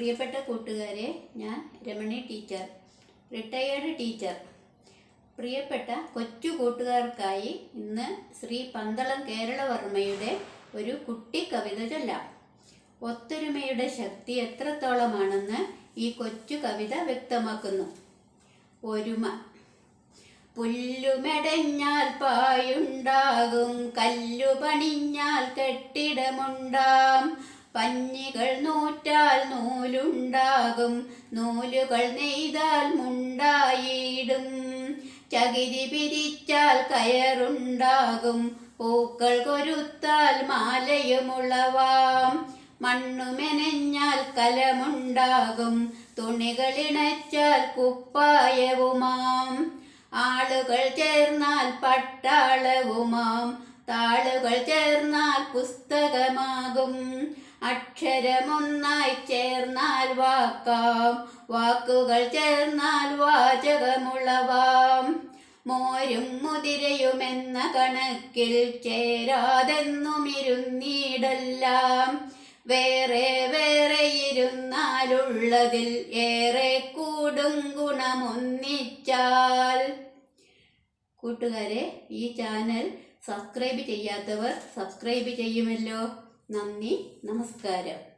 പ്രിയപ്പെട്ട കൂട്ടുകാരെ ഞാൻ രമണി ടീച്ചർ റിട്ടയേർഡ് ടീച്ചർ. പ്രിയപ്പെട്ട കൊച്ചു കൂട്ടുകാർക്കായി ഇന്ന് ശ്രീ പന്തളം കേരളവർമ്മയുടെ ഒരു കുട്ടി കവിത ചൊല്ലാം. ഒത്തൊരുമയുടെ ശക്തി എത്രത്തോളമാണെന്ന് ഈ കൊച്ചു കവിത വ്യക്തമാക്കുന്നു. ഒരുമ. പുല്ലുമെടഞ്ഞാൽ പായുണ്ടാകും കല്ലു പണിഞ്ഞാൽ കെട്ടിടമുണ്ടാം പഞ്ഞികൾ നൂറ്റാൽ നൂലുണ്ടാകും നൂലുകൾ നെയ്താൽ മുണ്ടായിടും. ചകിരി പിരിച്ചാൽ കയറുണ്ടാകും. പൂക്കൾ കൊരുത്താൽ മാലയുമുളവാം. മണ്ണു മെനഞ്ഞാൽ കലമുണ്ടാകും. തുണികളിണച്ചാൽ കുപ്പായവുമാം. ആളുകൾ ചേർന്നാൽ പട്ടാളവുമാം. താളുകൾ ചേർന്നാൽ പുസ്തകമാകും. അക്ഷരമൊന്നായി ചേർന്നാൽ വാക്കാം. വാക്കുകൾ ചേർന്നാൽ വാചകമുളവാം മോരും മുതിരയുമെന്ന കണക്കിൽ ചേരാതെന്നുമിരുന്നീടെല്ലാം. വേറെ വേറെ ഇരുന്നാലുള്ളതിൽ ഏറെ കൂടും ഗുണമൊന്നിച്ചാൽ. കൂട്ടുകാരെ ഈ ചാനൽ സബ്സ്ക്രൈബ് ചെയ്യാത്തവർ സബ്സ്ക്രൈബ് ചെയ്യുമല്ലോ. നന്ദി നമസ്കാരം.